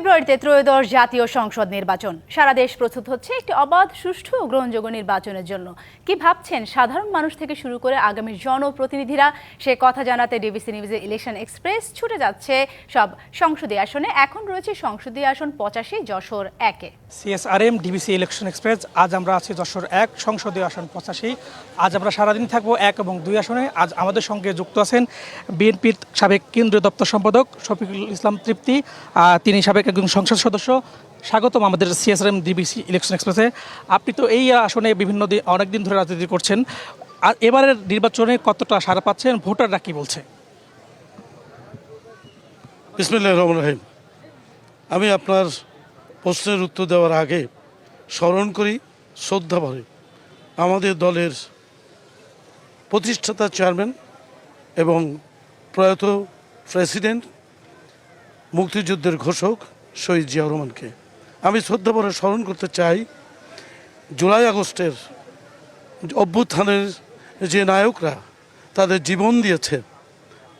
ফেব্রুয়ারিতে ত্রয়োদশ জাতীয় সংসদ নির্বাচন। সারা দেশ প্রস্তুত হচ্ছে একটি অবাধ, সুষ্ঠু ও গ্রহণযোগ্য নির্বাচনের জন্য। কি ভাবছেন সাধারণ মানুষ থেকে শুরু করে আগামী জনপ্রতিনিধিরা? সে কথা জানাতে ডিবিসি নিউজের ইলেকশন এক্সপ্রেস ছুটে যাচ্ছে সব সংসদীয় আসনে। এখন রয়েছে সংসদীয় আসন পঁচাশি, যশোর একে। সিএসআরএম, ডিবিসি ইলেকশন এক্সপ্রেস, আজ আমরা আছি যশোর এক, সংসদীয় আসন পঁচাশি। আজ আমরা সারাদিন থাকব এক এবং দুই আসনে। আজ আমাদের সঙ্গে যুক্ত আছেন বিএনপির সাবেক কেন্দ্রীয় দপ্তর সম্পাদক শফিকুল ইসলাম তৃপ্তি তিনি সাবেক একজন সংসদ সদস্য। স্বাগতম আমাদের সিএসআরএম ডিবিসি ইলেকশন এক্সপ্রেসে আপনি তো এই আসনে বিভিন্ন দিন অনেক দিন ধরে রাজনীতি করছেন। আর এবারের নির্বাচনে কতটা সারা পাচ্ছেন? ভোটাররা কি বলছে? বিসমিল্লাহ রহমান রহিম। আমি আপনার প্রশ্নের উত্তর দেওয়ার আগে স্মরণ করি, শ্রদ্ধা ভরে। আমাদের দলের প্রতিষ্ঠাতা চেয়ারম্যান এবং প্রয়াত প্রেসিডেন্ট, মুক্তিযুদ্ধের ঘোষক শহীদ জিয়াউর রহমানকে। আমি শ্রদ্ধা ভরে স্মরণ করতে চাই জুলাই আগস্টের অভ্যুত্থানের যে নায়করা তাদের জীবন দিয়েছে,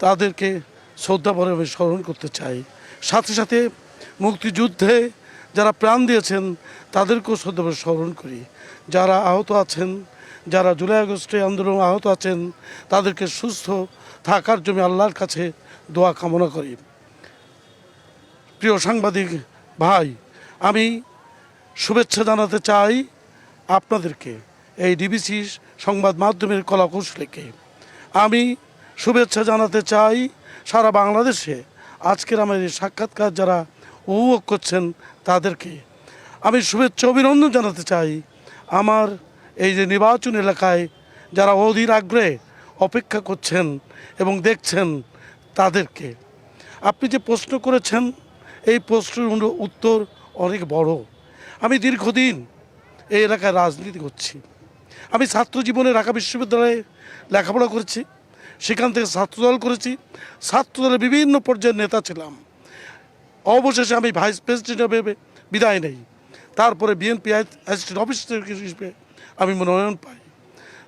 তাদেরকে শ্রদ্ধাভরে আমি স্মরণ করতে চাই। সাথে সাথে মুক্তিযুদ্ধে যারা প্রাণ দিয়েছেন, তাদেরকেও শ্রদ্ধাভরে স্মরণ করি। যারা আহত আছেন, যারা জুলাই আগস্টে আন্দোলন আহত আছেন, তাদেরকে সুস্থ থাকার জন্য আল্লাহর কাছে দোয়া কামনা করি। প্রিয় সাংবাদিক ভাই, আমি শুভেচ্ছা জানাতে চাই আপনাদেরকে এই ডিবিসি সংবাদ মাধ্যমের কলাকৌশলীকে। আমি শুভেচ্ছা জানাতে চাই সারা বাংলাদেশে আজকের আমার এই সাক্ষাৎকার যারা উপভোগ করছেন তাদেরকে। আমি শুভেচ্ছা অভিনন্দন জানাতে চাই আমার এই যে নির্বাচন এলাকায় যারা অধীর আগ্রহে অপেক্ষা করছেন এবং দেখছেন তাদেরকে। আপনি যে প্রশ্ন করেছেন এই প্রশ্নের উত্তর অনেক বড়। আমি দীর্ঘদিন এই এলাকায় রাজনীতি করছি। আমি ছাত্র জীবনে ঢাকা বিশ্ববিদ্যালয়ে লেখাপড়া করেছি। সেখান থেকে ছাত্রদল করেছি। ছাত্রদলের বিভিন্ন পর্যায়ের নেতা ছিলাম। অবশেষে আমি ভাইস প্রেসিডেন্ট হিসেবে বিদায় নেই। তারপরে বিএনপি অ্যাসিস্ট্যান্ট অফিসার হিসেবে আমি মনোনয়ন পাই।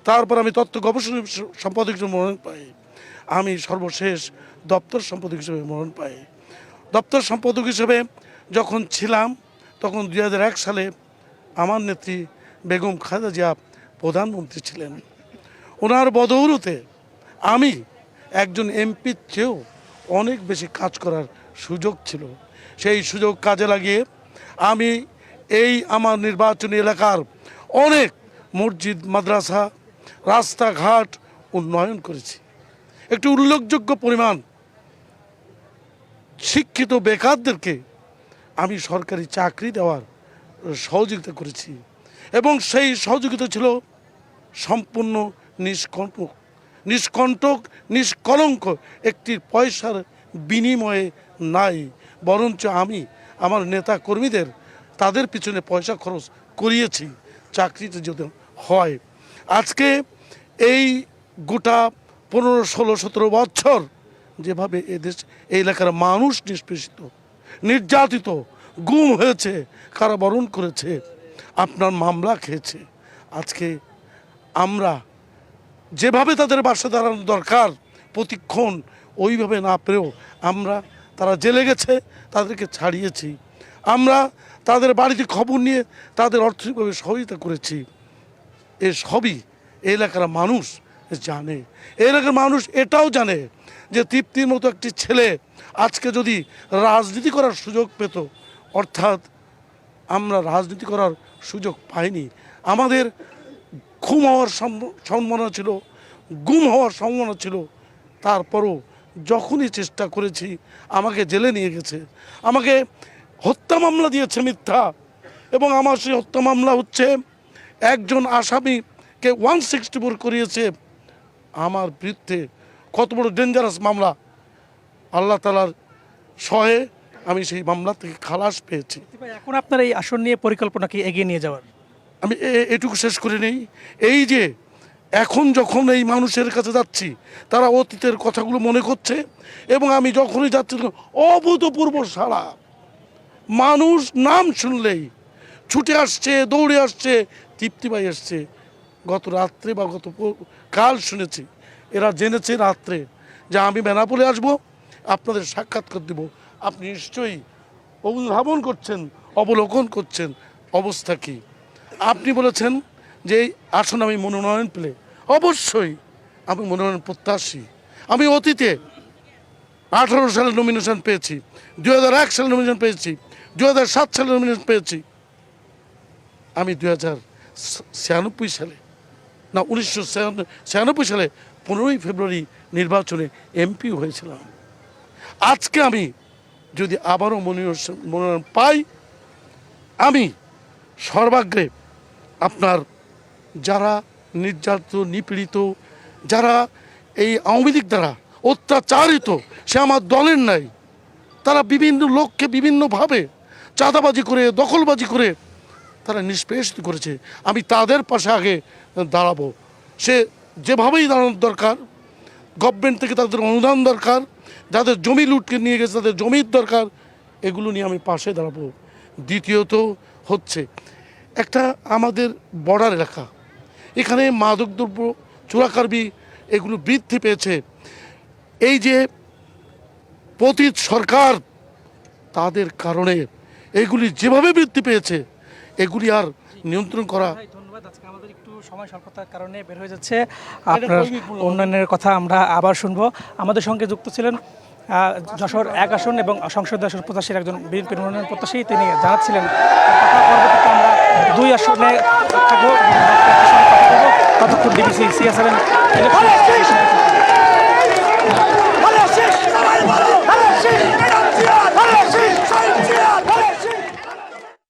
তারপর আমি তথ্য গবেষণা সম্পাদক হিসেবে মনোনয়ন পাই। আমি সর্বশেষ দপ্তর সম্পাদক হিসেবে মনোনয়ন পাই। দপ্তর সম্পাদক হিসেবে যখন ছিলাম, তখন দু হাজার এক সালে আমার নেত্রী বেগম খালেদা জিয়া প্রধানমন্ত্রী ছিলেন। ওনার বদৌলতে আমি একজন এমপির চেয়েও অনেক বেশি কাজ করার সুযোগ ছিল। সেই সুযোগ কাজে লাগিয়ে আমি এই আমার নির্বাচনী এলাকার অনেক মসজিদ, মাদ্রাসা, রাস্তাঘাট উন্নয়ন করেছি। একটি উল্লেখযোগ্য পরিমাণ শিক্ষিত বেকারদেরকে আমি সরকারি চাকরি দেওয়ার সহযোগিতা করেছি। এবং সেই সহযোগিতা ছিল সম্পূর্ণ নিষ্কণ্টক নিষ্কণ্টক, নিষ্কলঙ্ক একটি পয়সার বিনিময়ে নাই। বরঞ্চ আমি আমার নেতা কর্মীদের তাদের পিছনে পয়সা খরচ করিয়েছি, চাকরিতে যদি হয়। আজকে এই গোটা পনেরো, ষোলো, সতেরো বছর যেভাবে এদেশ এই এলাকার মানুষ নিষ্পেষিত, নির্যাতিত, গুম হয়েছে, কারাবরণ করেছে, আপনার মামলা খেয়েছে। আজকে আমরা যেভাবে তাদের বাসা দাঁড়ানো দরকার, প্রতিক্ষণ ওইভাবে না পেরেও আমরা তারা জেলে গেছে, তাদেরকে ছাড়িয়েছি। আমরা তাদের বাড়িতে খবর নিয়ে তাদের অর্থনৈতিকভাবে সহযোগিতা করেছি। এ সবই এলাকার মানুষ জানে। এলাকার মানুষ এটাও জানে যে তৃপ্তির মতো একটি ছেলে আজকে যদি রাজনীতি করার সুযোগ পেত, অর্থাৎ আমরা রাজনীতি করার সুযোগ পাইনি। আমাদের ঘুম হওয়ার সম্ভ- সম্ভাবনা ছিল, গুম হওয়ার সম্ভাবনা ছিল। তারপরও যখনই চেষ্টা করেছি, আমাকে জেলে নিয়ে গেছে। আমাকে হত্যা মামলা দিয়েছে মিথ্যা। এবং আমার সেই হত্যা মামলা হচ্ছে, একজন আসামিকে ওয়ান সিক্সটি ফোর করিয়েছে। আমার বিরুদ্ধে কত বড় ডেঞ্জারাস মামলা। আল্লাহ তালার সহে আমি সেই মামলা থেকে খালাস পেয়েছি। এখন আপনার এই আসন নিয়ে পরিকল্পনা কি এগিয়ে নিয়ে যাওয়ার? আমি এটুকু শেষ করে নেই। এই যে এখন যখন এই মানুষের কাছে যাচ্ছি তারা অতীতের কথাগুলো মনে করছে এবং আমি যখনই যাচ্ছি অভূতপূর্ব সারা মানুষ নাম শুনলেই ছুটে আসছে দৌড়ে আসছে তৃপ্তিবাই আসছে। গত রাত্রে বা গত কাল শুনেছি। এরা জেনেছে রাত্রে যে আমি বেনাপোলে আসব, আপনাদের সাক্ষাৎকার দেব। আপনি নিশ্চয়ই অনুধাবন করছেন, অবলোকন করছেন, অবস্থা কি? আপনি বলেছেন যে আসন আমি মনোনয়ন পেলে। অবশ্যই আমি মনোনয়ন প্রত্যাশী। আমি অতীতে আঠারো সালে নমিনেশন পেয়েছি দু হাজার এক সালে নমিনেশন পেয়েছি দু হাজার সাত সালে নমিনেশন পেয়েছি। আমি দু হাজার ছিয়ানব্বই সালে না, উনিশশো ছিয়ানব্বই সালে পনেরোই ফেব্রুয়ারি নির্বাচনে এমপি হয়েছিলাম। আজকে আমি যদি আবারও মনোনয়ন মনোনয়ন পাই, আমি সর্বাগ্রে আপনার যারা নির্যাতিত নিপীড়িত, যারা এই আওয়ামী লীগ দ্বারা অত্যাচারিত, সে আমার দলের নাই, তারা বিভিন্ন লোককে বিভিন্নভাবে চাঁদাবাজি করে, দখলবাজি করে তারা নিষ্পেষিত করেছে। আমি তাদের পাশে আগে দাঁড়াবো। সে যেভাবেই দাঁড়ানোর দরকার গভর্নমেন্ট থেকে তাদের অনুদান দরকার, যাদের জমি লুটকে নিয়ে গেছে, তাদের জমির দরকার, এগুলো নিয়ে আমি পাশে দাঁড়াবো। দ্বিতীয়ত হচ্ছে, একটা আমাদের বর্ডার এলাকা। এখানে মাদকদ্রব্য চোরাকারবি এগুলো বৃদ্ধি পেয়েছে। এই যে পতিত সরকার, তাদের কারণে এগুলি যেভাবে বৃদ্ধি পেয়েছে, এগুলি আর নিয়ন্ত্রণ করা সময় স্বল্পতার কারণে বের হয়ে যাচ্ছে আপনার উন্নয়নের কথা আমরা আবার শুনব আমাদের সঙ্গে যুক্ত ছিলেন যশোর এক আসন এবং সংসদীয় আসন প্রত্যাশীর একজন বিএনপির মনোনয়ন প্রত্যাশী তিনি জানাচ্ছিলেন পরবর্তীতে আমরা দুই আসনে থাকব ততক্ষণ ডিবিসি শেষ